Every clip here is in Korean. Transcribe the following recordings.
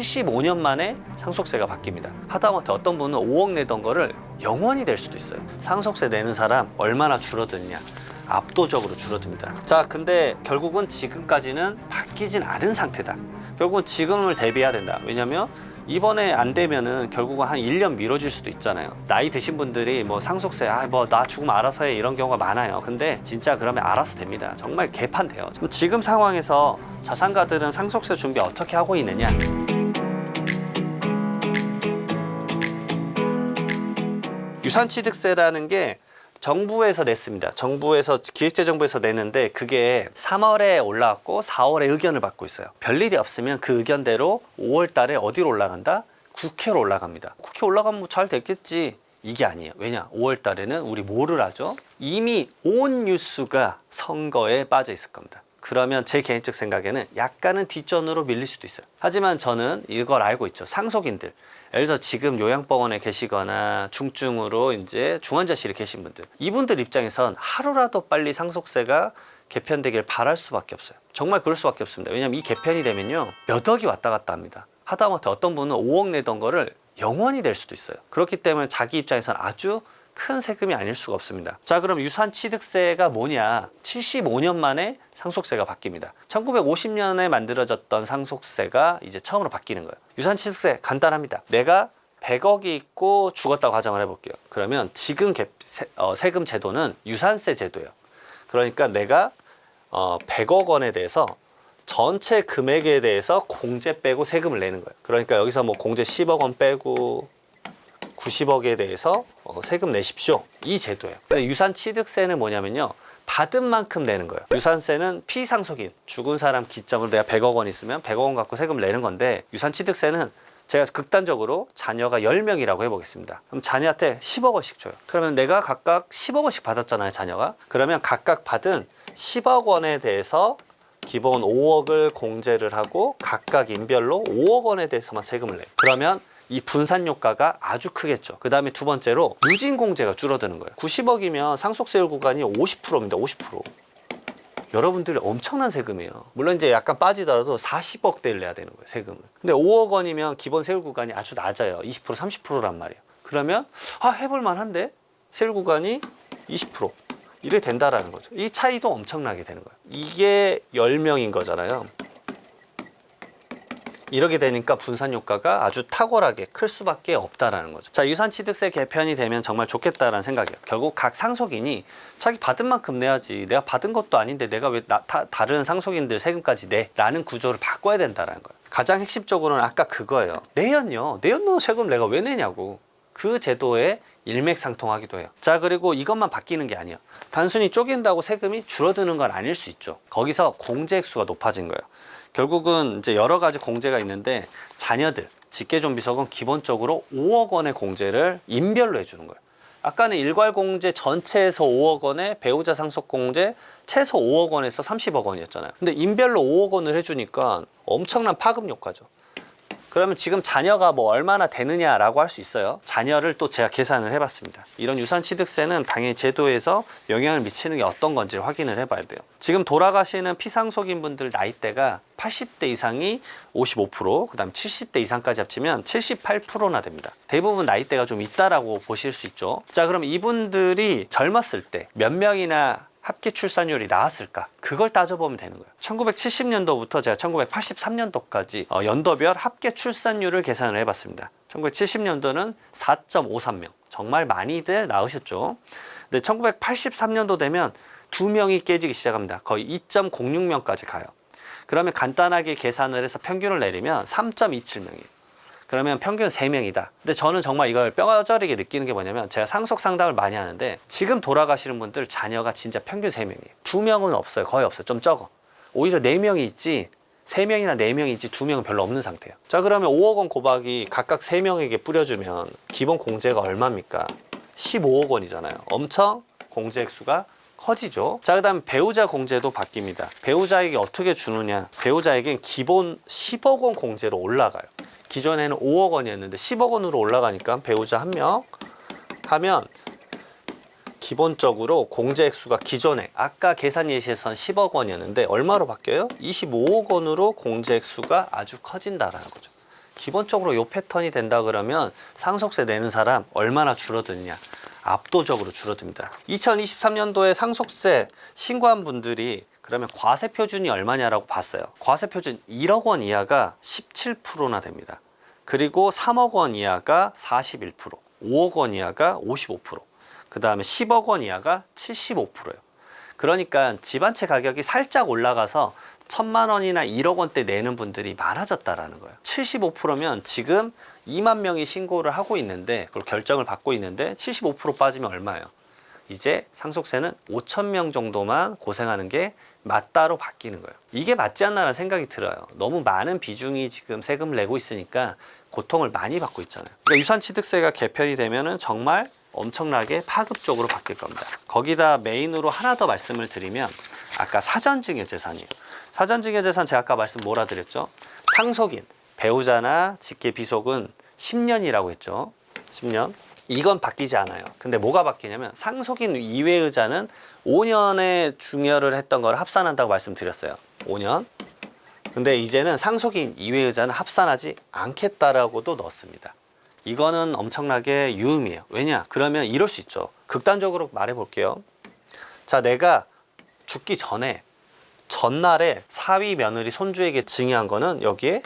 75년 만에 상속세가 바뀝니다. 하다못해 어떤 분은 5억 내던 거를 영원히 낼 수도 있어요. 상속세 내는 사람 얼마나 줄어드느냐. 압도적으로 줄어듭니다. 자, 근데 결국은 지금까지는 바뀌진 않은 상태다. 결국은 지금을 대비해야 된다. 왜냐면 이번에 안 되면은 결국은 한 1년 미뤄질 수도 있잖아요. 나이 드신 분들이 뭐 상속세, 아, 뭐 나 죽으면 알아서 해 이런 경우가 많아요. 근데 진짜 그러면 알아서 됩니다. 정말 개판돼요. 지금 상황에서 자산가들은 상속세 준비 어떻게 하고 있느냐? 유산취득세라는 게 정부에서 냈습니다. 정부에서 기획재정부에서 내는데 그게 3월에 올라왔고 4월에 의견을 받고 있어요. 별일이 없으면 그 의견대로 5월 달에 어디로 올라간다? 국회로 올라갑니다. 국회 올라가면 뭐 잘 됐겠지. 이게 아니에요. 왜냐? 5월 달에는 우리 뭐를 하죠? 이미 온 뉴스가 선거에 빠져 있을 겁니다. 그러면 제 개인적 생각에는 약간은 뒷전으로 밀릴 수도 있어요. 하지만 저는 이걸 알고 있죠. 상속인들. 예를 들어 지금 요양병원에 계시거나 중증으로 이제 중환자실에 계신 분들. 이분들 입장에선 하루라도 빨리 상속세가 개편되길 바랄 수밖에 없어요. 정말 그럴 수밖에 없습니다. 왜냐하면 이 개편이 되면요. 몇 억이 왔다 갔다 합니다. 하다못해 어떤 분은 5억 내던 거를 영원히 낼 수도 있어요. 그렇기 때문에 자기 입장에서는 아주 큰 세금이 아닐 수가 없습니다. 자, 그럼 유산 취득세가 뭐냐? 75년 만에 상속세가 바뀝니다. 1950년에 만들어졌던 상속세가 이제 처음으로 바뀌는 거예요. 유산 취득세 간단합니다. 내가 100억이 있고 죽었다고 가정을 해볼게요. 그러면 지금 어, 세금 제도는 유산세 제도예요. 그러니까 내가 어, 100억 원에 대해서 전체 금액에 대해서 공제 빼고 세금을 내는 거예요. 그러니까 여기서 뭐 공제 10억 원 빼고 90억에 대해서 어, 세금 내십시오. 이 제도예요. 유산 취득세는 뭐냐면요. 받은 만큼 내는 거예요. 유산세는 피상속인 죽은 사람 기점으로 내가 100억 원 있으면 100억 원 갖고 세금을 내는 건데 유산 취득세는 제가 극단적으로 자녀가 10명이라고 해보겠습니다. 그럼 자녀한테 10억 원씩 줘요. 그러면 내가 각각 10억 원씩 받았잖아요, 자녀가. 그러면 각각 받은 10억 원에 대해서 기본 5억을 공제를 하고 각각 인별로 5억 원에 대해서만 세금을 내요. 그러면 이 분산 효과가 아주 크겠죠. 그 다음에 두 번째로 누진 공제가 줄어드는 거예요. 90억이면 상속세율 구간이 50%입니다. 50%. 여러분들이 엄청난 세금이에요. 물론 이제 약간 빠지더라도 40억대를 내야 되는 거예요, 세금을. 근데 5억 원이면 기본 세율 구간이 아주 낮아요. 20% 30%란 말이에요. 그러면 아 해볼 만한데 세율 구간이 20% 이래 된다라는 거죠. 이 차이도 엄청나게 되는 거예요. 이게 10명인 거잖아요. 이렇게 되니까 분산 효과가 아주 탁월하게 클 수밖에 없다라는 거죠. 자, 유산취득세 개편이 되면 정말 좋겠다라는 생각이에요. 결국 각 상속인이 자기 받은 만큼 내야지. 내가 받은 것도 아닌데 내가 왜 나, 다, 다른 상속인들 세금까지 내? 라는 구조를 바꿔야 된다라는 거예요. 가장 핵심적으로는 아까 그거예요. 내연요. 내연 넣은 세금 내가 왜 내냐고. 그 제도에 일맥상통하기도 해요. 자, 그리고 이것만 바뀌는 게 아니에요. 단순히 쪼갠다고 세금이 줄어드는 건 아닐 수 있죠. 거기서 공제 액수가 높아진 거예요. 결국은 이제 여러 가지 공제가 있는데 자녀들 직계존비속은 기본적으로 5억 원의 공제를 인별로 해주는 거예요. 아까는 일괄 공제 전체에서 5억 원에 배우자 상속 공제 최소 5억 원에서 30억 원이었잖아요. 근데 인별로 5억 원을 해주니까 엄청난 파급 효과죠. 그러면 지금 자녀가 뭐 얼마나 되느냐라고 할 수 있어요. 자녀를 또 제가 계산을 해봤습니다. 이런 유산취득세는 당연히 제도에서 영향을 미치는 게 어떤 건지를 확인을 해봐야 돼요. 지금 돌아가시는 피상속인 분들 나이대가 80대 이상이 55%, 그 다음 70대 이상까지 합치면 78%나 됩니다. 대부분 나이대가 좀 있다라고 보실 수 있죠. 자, 그럼 이분들이 젊었을 때 몇 명이나 합계 출산율이 나왔을까? 그걸 따져보면 되는 거예요. 1970년도부터 제가 1983년도까지 어, 연도별 합계 출산율을 계산을 해봤습니다. 1970년도는 4.53명. 정말 많이들 낳으셨죠. 근데 1983년도 되면 두 명이 깨지기 시작합니다. 거의 2.06명까지 가요. 그러면 간단하게 계산을 해서 평균을 내리면 3.27명이에요. 그러면 평균 3명이다. 근데 저는 정말 이걸 뼈저리게 느끼는 게 뭐냐면 제가 상속 상담을 많이 하는데 지금 돌아가시는 분들 자녀가 진짜 평균 3명이에요. 2명은 없어요. 거의 없어요. 좀 적어. 오히려 4명이 있지 3명이나 4명이 있지 2명은 별로 없는 상태예요. 자 그러면 5억 원 고박이 각각 3명에게 뿌려주면 기본 공제가 얼마입니까? 15억 원이잖아요. 엄청 공제 액수가 커지죠. 자, 그 다음에 배우자 공제도 바뀝니다. 배우자에게 어떻게 주느냐. 배우자에겐 기본 10억 원 공제로 올라가요. 기존에는 5억 원이었는데 10억 원으로 올라가니까 배우자 한 명 하면 기본적으로 공제 액수가 기존에 아까 계산 예시에선 10억 원이었는데 얼마로 바뀌어요? 25억 원으로 공제 액수가 아주 커진다라는 거죠. 기본적으로 요 패턴이 된다 그러면 상속세 내는 사람 얼마나 줄어드느냐? 압도적으로 줄어듭니다. 2023년도에 상속세 신고한 분들이 그러면 과세 표준이 얼마냐라고 봤어요. 과세 표준 1억 원 이하가 17%나 됩니다. 그리고 3억 원 이하가 41%, 5억 원 이하가 55%, 그 다음에 10억 원 이하가 75%예요. 그러니까 집 한 채 가격이 살짝 올라가서 천만 원이나 1억 원대 내는 분들이 많아졌다라는 거예요. 75%면 지금 2만 명이 신고를 하고 있는데 그걸 결정을 받고 있는데 75% 빠지면 얼마예요? 이제 상속세는 5천 명 정도만 고생하는 게 맞다로 바뀌는 거예요. 이게 맞지 않나라는 생각이 들어요. 너무 많은 비중이 지금 세금을 내고 있으니까 고통을 많이 받고 있잖아요. 그러니까 유산취득세가 개편이 되면은 정말 엄청나게 파급적으로 바뀔 겁니다. 거기다 메인으로 하나 더 말씀을 드리면 아까 사전증여 재산이에요. 사전증여 재산 제가 아까 말씀 뭐라 드렸죠? 상속인, 배우자나 직계 비속은 10년이라고 했죠. 10년. 이건 바뀌지 않아요. 근데 뭐가 바뀌냐면 상속인 이외 의자는 5년에 중여를 했던 걸 합산한다고 말씀드렸어요. 5년. 근데 이제는 상속인 이외 의자는 합산하지 않겠다라고도 넣었습니다. 이거는 엄청나게 유음이에요. 왜냐? 그러면 이럴 수 있죠. 극단적으로 말해 볼게요. 자, 내가 죽기 전에 전날에 사위 며느리 손주에게 증여한 거는 여기에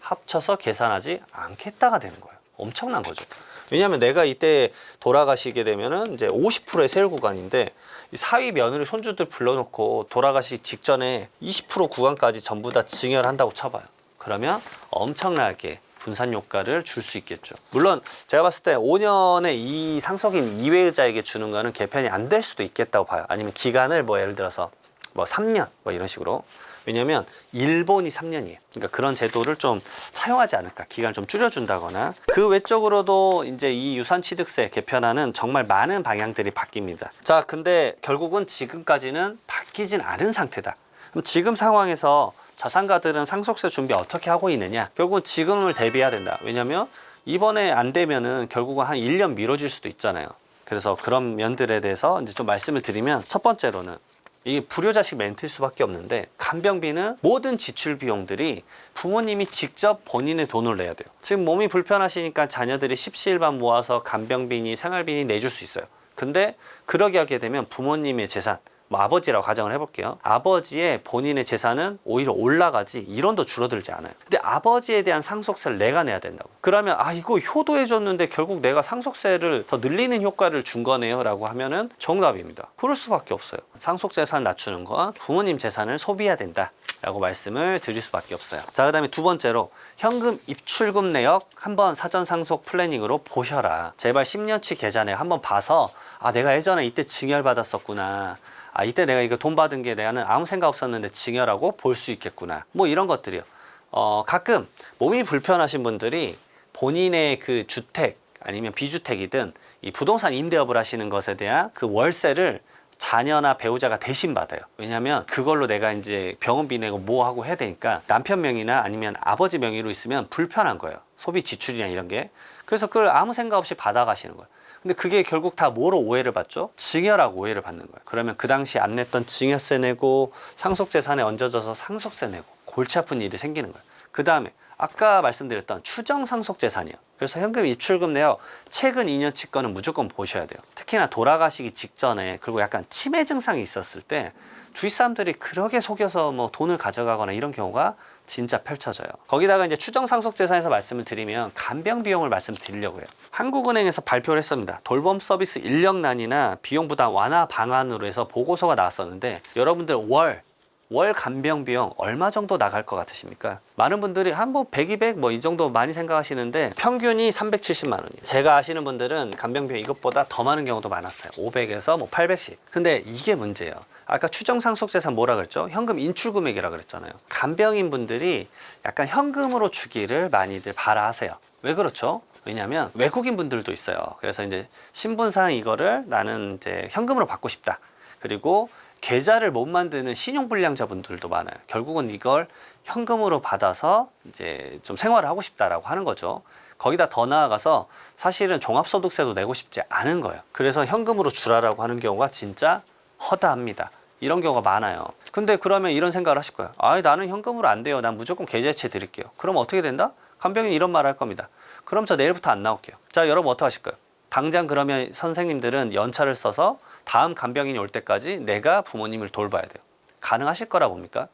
합쳐서 계산하지 않겠다가 되는 거예요. 엄청난 거죠. 왜냐하면 내가 이때 돌아가시게 되면은 이제 50%의 세율 구간인데 이 사위 며느리 손주들 불러놓고 돌아가시기 직전에 20% 구간까지 전부 다 증여를 한다고 쳐봐요. 그러면 엄청나게 분산 효과를 줄 수 있겠죠. 물론 제가 봤을 때 5년에 이 상속인 이외의자에게 주는 거는 개편이 안 될 수도 있겠다고 봐요. 아니면 기간을 뭐 예를 들어서 뭐 3년 뭐 이런 식으로 왜냐면 일본이 3년이에요. 그러니까 그런 제도를 좀 차용하지 않을까. 기간을 좀 줄여준다거나. 그 외적으로도 이제 이 유산취득세 개편안은 정말 많은 방향들이 바뀝니다. 자, 근데 결국은 지금까지는 바뀌진 않은 상태다. 그럼 지금 상황에서 자산가들은 상속세 준비 어떻게 하고 있느냐? 결국은 지금을 대비해야 된다. 왜냐면 이번에 안 되면은 결국은 한 1년 미뤄질 수도 있잖아요. 그래서 그런 면들에 대해서 이제 좀 말씀을 드리면 첫 번째로는 이게 불효자식 멘트일 수밖에 없는데 간병비는 모든 지출 비용들이 부모님이 직접 본인의 돈을 내야 돼요. 지금 몸이 불편하시니까 자녀들이 십시일반 모아서 간병비니 생활비니 내줄 수 있어요. 근데 그러게 하게 되면 부모님의 재산 뭐 아버지라고 가정을 해볼게요. 아버지의 본인의 재산은 오히려 올라가지 1원도 줄어들지 않아요. 근데 아버지에 대한 상속세를 내가 내야 된다고. 그러면 아 이거 효도해줬는데 결국 내가 상속세를 더 늘리는 효과를 준 거네요라고 하면은 정답입니다. 그럴 수밖에 없어요. 상속재산 낮추는 건 부모님 재산을 소비해야 된다. 라고 말씀을 드릴 수밖에 없어요. 자, 그 다음에 두 번째로 현금 입출금 내역 한번 사전 상속 플래닝으로 보셔라. 제발 10년치 계좌내 한번 봐서 아, 내가 예전에 이때 증여를 받았었구나. 아 이때 내가 이거 돈 받은 게 내가는 아무 생각 없었는데 증여라고 볼 수 있겠구나 뭐 이런 것들이요 어 가끔 몸이 불편하신 분들이 본인의 그 주택 아니면 비주택이든 이 부동산 임대업을 하시는 것에 대한 그 월세를 자녀나 배우자가 대신 받아요. 왜냐하면 그걸로 내가 이제 병원비 내고 뭐 하고 해야 되니까 남편 명의나 아니면 아버지 명의로 있으면 불편한 거예요. 소비 지출이나 이런 게. 그래서 그걸 아무 생각 없이 받아가시는 거예요. 근데 그게 결국 다 뭐로 오해를 받죠? 증여라고 오해를 받는 거예요. 그러면 그 당시 안 냈던 증여세 내고 상속재산에 얹어져서 상속세 내고 골치 아픈 일이 생기는 거예요. 그 다음에 아까 말씀드렸던 추정 상속재산이요. 그래서 현금 입출금 내역 최근 2년치 거는 무조건 보셔야 돼요. 특히나 돌아가시기 직전에 그리고 약간 치매 증상이 있었을 때 주위 사람들이 그렇게 속여서 뭐 돈을 가져가거나 이런 경우가 진짜 펼쳐져요. 거기다가 이제 추정 상속 재산에서 말씀을 드리면 간병 비용을 말씀드리려고 해요. 한국은행에서 발표를 했습니다. 돌봄 서비스 인력난이나 비용 부담 완화 방안으로 해서 보고서가 나왔었는데 여러분들 월월 간병 비용 얼마 정도 나갈 것 같으십니까? 많은 분들이 한 뭐 100, 200 뭐 이 정도 많이 생각하시는데 평균이 370만 원이에요. 제가 아시는 분들은 간병 비용 이것보다 더 많은 경우도 많았어요. 500에서 뭐 800씩. 근데 이게 문제예요. 아까 추정 상속재산 뭐라 그랬죠? 현금 인출 금액이라 그랬잖아요. 간병인 분들이 약간 현금으로 주기를 많이들 바라하세요. 왜 그렇죠? 왜냐하면 외국인 분들도 있어요. 그래서 이제 신분상 이거를 나는 이제 현금으로 받고 싶다. 그리고 계좌를 못 만드는 신용불량자분들도 많아요. 결국은 이걸 현금으로 받아서 이제 좀 생활을 하고 싶다라고 하는 거죠. 거기다 더 나아가서 사실은 종합소득세도 내고 싶지 않은 거예요. 그래서 현금으로 주라라고 하는 경우가 진짜 허다합니다. 이런 경우가 많아요. 근데 그러면 이런 생각을 하실 거예요. 아, 나는 현금으로 안 돼요. 난 무조건 계좌이체 드릴게요. 그럼 어떻게 된다? 간병인 이런 말 할 겁니다. 그럼 저 내일부터 안 나올게요. 자, 여러분 어떻게 하실 거예요? 당장 그러면 선생님들은 연차를 써서 다음 간병인이 올 때까지 내가 부모님을 돌봐야 돼요. 가능하실 거라 봅니까?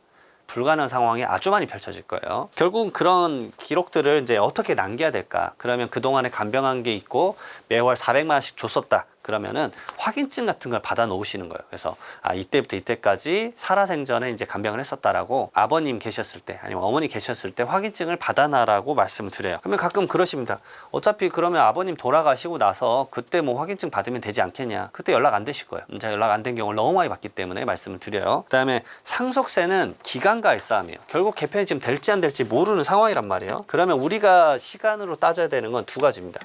불가능한 상황이 아주 많이 펼쳐질 거예요. 결국은 그런 기록들을 이제 어떻게 남겨야 될까? 그러면 그동안에 간병한 게 있고 매월 400만 원씩 줬었다. 그러면은 확인증 같은 걸 받아 놓으시는 거예요. 그래서 아 이때부터 이때까지 살아생전에 이제 간병을 했었다라고 아버님 계셨을 때 아니면 어머니 계셨을 때 확인증을 받아놔라고 말씀을 드려요. 그러면 가끔 그러십니다. 어차피 그러면 아버님 돌아가시고 나서 그때 뭐 확인증 받으면 되지 않겠냐? 그때 연락 안 되실 거예요. 제가 연락 안 된 경우를 너무 많이 봤기 때문에 말씀을 드려요. 그다음에 상속세는 기간과의 싸움이에요. 결국 개편이 지금 될지 안 될지 모르는 상황이란 말이에요. 그러면 우리가 시간으로 따져야 되는 건 두 가지입니다.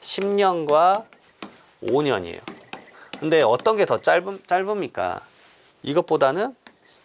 10년과 5년이에요. 근데 어떤 게 더 짧음, 짧습니까? 이것보다는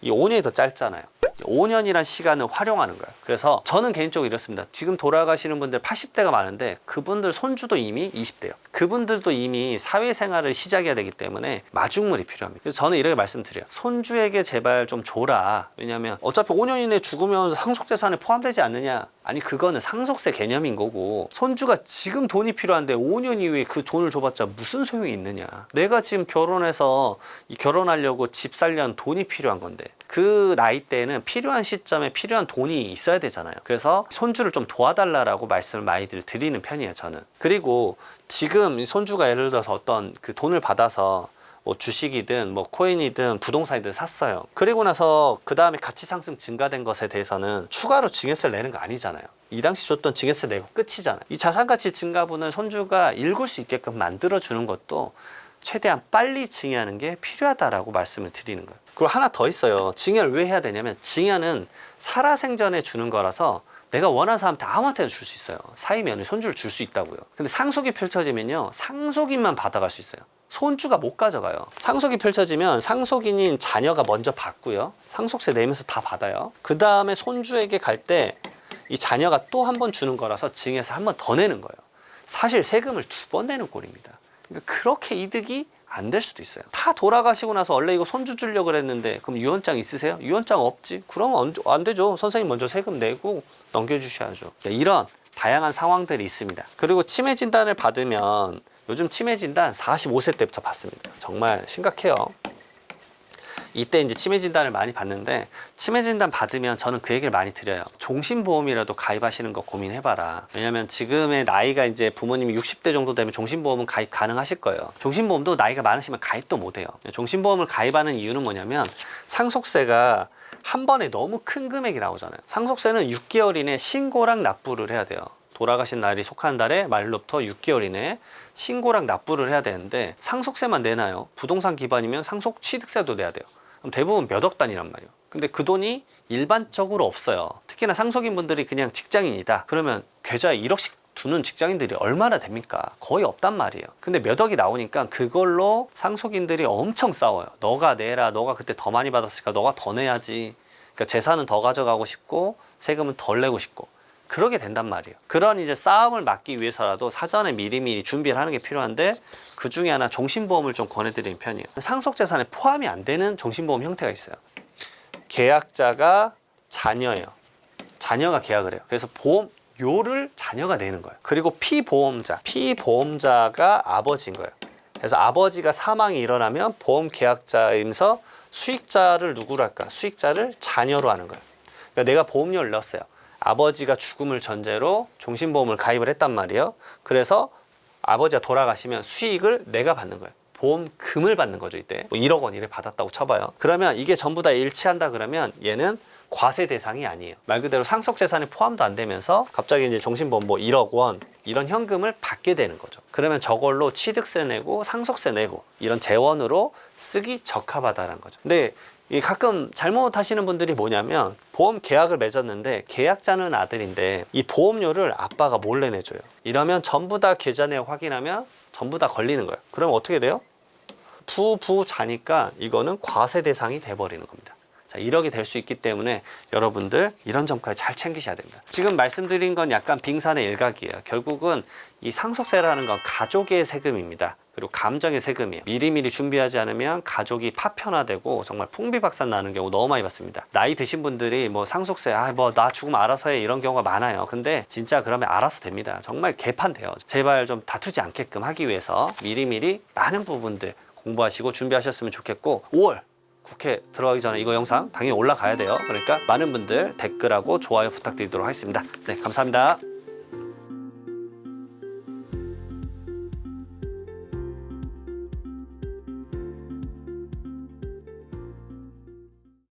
이 5년이 더 짧잖아요. 5년이란 시간을 활용하는 거예요. 그래서 저는 개인적으로 이렇습니다. 지금 돌아가시는 분들 80대가 많은데 그분들 손주도 이미 20대요. 그분들도 이미 사회생활을 시작해야 되기 때문에 마중물이 필요합니다. 그래서 저는 이렇게 말씀드려요. 손주에게 제발 좀 줘라. 왜냐하면 어차피 5년 이내 죽으면 상속재산에 포함되지 않느냐. 아니 그거는 상속세 개념인 거고 손주가 지금 돈이 필요한데 5년 이후에 그 돈을 줘봤자 무슨 소용이 있느냐. 내가 지금 결혼해서 이 결혼하려고 집 살려는 돈이 필요한 건데 그 나이 때는 필요한 시점에 필요한 돈이 있어야 되잖아요. 그래서 손주를 좀 도와달라라고 말씀을 많이들 드리는 편이에요 저는. 그리고 지금 이 손주가 예를 들어서 어떤 그 돈을 받아서 뭐 주식이든 뭐 코인이든 부동산이든 샀어요. 그리고 나서 그 다음에 가치 상승 증가된 것에 대해서는 추가로 증여세를 내는 거 아니잖아요. 이 당시 줬던 증여세 내고 끝이잖아요. 이 자산 가치 증가분을 손주가 읽을 수 있게끔 만들어 주는 것도 최대한 빨리 증여하는 게 필요하다라고 말씀을 드리는 거예요. 그리고 하나 더 있어요. 증여를 왜 해야 되냐면 증여는 살아생전에 주는 거라서 내가 원하는 사람한테 아무한테나 줄 수 있어요. 사이면은 손주를 줄 수 있다고요. 근데 상속이 펼쳐지면요. 상속인만 받아갈 수 있어요. 손주가 못 가져가요. 상속이 펼쳐지면 상속인인 자녀가 먼저 받고요. 상속세 내면서 다 받아요. 그 다음에 손주에게 갈 때 이 자녀가 또 한 번 주는 거라서 증여세 한번 더 내는 거예요. 사실 세금을 두 번 내는 꼴입니다. 그러니까 그렇게 이득이 안 될 수도 있어요. 다 돌아가시고 나서 원래 이거 손주 주려고 그랬는데 그럼 유언장 있으세요? 유언장 없지. 그러면 안, 안 되죠. 선생님 먼저 세금 내고 넘겨주셔야죠. 그러니까 이런 다양한 상황들이 있습니다. 그리고 치매 진단을 받으면 요즘 치매 진단 45세 때부터 받습니다. 정말 심각해요. 이때 이제 치매 진단을 많이 받는데 치매 진단 받으면 저는 그 얘기를 많이 드려요. 종신보험이라도 가입하시는 거 고민해봐라. 왜냐면 지금의 나이가 이제 부모님이 60대 정도 되면 종신보험은 가입 가능하실 거예요. 종신보험도 나이가 많으시면 가입도 못해요. 종신보험을 가입하는 이유는 뭐냐면 상속세가 한 번에 너무 큰 금액이 나오잖아요. 상속세는 6개월 이내 신고랑 납부를 해야 돼요. 돌아가신 날이 속한 달에 말로부터 6개월 이내에 신고랑 납부를 해야 되는데 상속세만 내나요? 부동산 기반이면 상속 취득세도 내야 돼요. 그럼 대부분 몇 억 단위란 말이에요. 근데 그 돈이 일반적으로 없어요. 특히나 상속인 분들이 그냥 직장인이다. 그러면 계좌에 1억씩 두는 직장인들이 얼마나 됩니까? 거의 없단 말이에요. 근데 몇 억이 나오니까 그걸로 상속인들이 엄청 싸워요. 너가 내라. 너가 그때 더 많이 받았으니까 너가 더 내야지. 그러니까 재산은 더 가져가고 싶고 세금은 덜 내고 싶고. 그러게 된단 말이에요. 그런 이제 싸움을 막기 위해서라도 사전에 미리미리 준비를 하는 게 필요한데 그 중에 하나 종신보험을 좀 권해드리는 편이에요. 상속재산에 포함이 안 되는 종신보험 형태가 있어요. 계약자가 자녀예요. 자녀가 계약을 해요. 그래서 보험료를 자녀가 내는 거예요. 그리고 피보험자, 피보험자가 아버지인 거예요. 그래서 아버지가 사망이 일어나면 보험 계약자이면서 수익자를 누구로 할까? 수익자를 자녀로 하는 거예요. 그러니까 내가 보험료를 넣었어요. 아버지가 죽음을 전제로 종신보험을 가입을 했단 말이에요. 그래서 아버지가 돌아가시면 수익을 내가 받는 거예요. 보험금을 받는 거죠 이때 뭐 1억 원 이래 받았다고 쳐봐요. 그러면 이게 전부 다 일치한다 그러면 얘는 과세 대상이 아니에요. 말 그대로 상속 재산에 포함도 안 되면서 갑자기 이제 종신보험 뭐 1억 원 이런 현금을 받게 되는 거죠. 그러면 저걸로 취득세 내고 상속세 내고 이런 재원으로 쓰기 적합하다는 거죠. 근데 이 가끔 잘못하시는 분들이 뭐냐면 보험 계약을 맺었는데 계약자는 아들인데 이 보험료를 아빠가 몰래 내줘요. 이러면 전부 다 계좌 내역 확인하면 전부 다 걸리는 거예요. 그럼 어떻게 돼요? 부부자니까 이거는 과세 대상이 돼버리는 겁니다. 자, 1억이 될 수 있기 때문에 여러분들 이런 점까지 잘 챙기셔야 됩니다. 지금 말씀드린 건 약간 빙산의 일각이에요. 결국은 이 상속세라는 건 가족의 세금입니다. 그리고 감정의 세금이에요. 미리미리 준비하지 않으면 가족이 파편화되고 정말 풍비박산 나는 경우 너무 많이 봤습니다. 나이 드신 분들이 뭐 상속세, 아, 뭐 나 죽으면 알아서 해 이런 경우가 많아요. 근데 진짜 그러면 알아서 됩니다. 정말 개판돼요. 제발 좀 다투지 않게끔 하기 위해서 미리미리 많은 부분들 공부하시고 준비하셨으면 좋겠고 5월 국회 들어가기 전에 이거 영상 당연히 올라가야 돼요. 그러니까 많은 분들 댓글하고 좋아요 부탁드리도록 하겠습니다. 네, 감사합니다.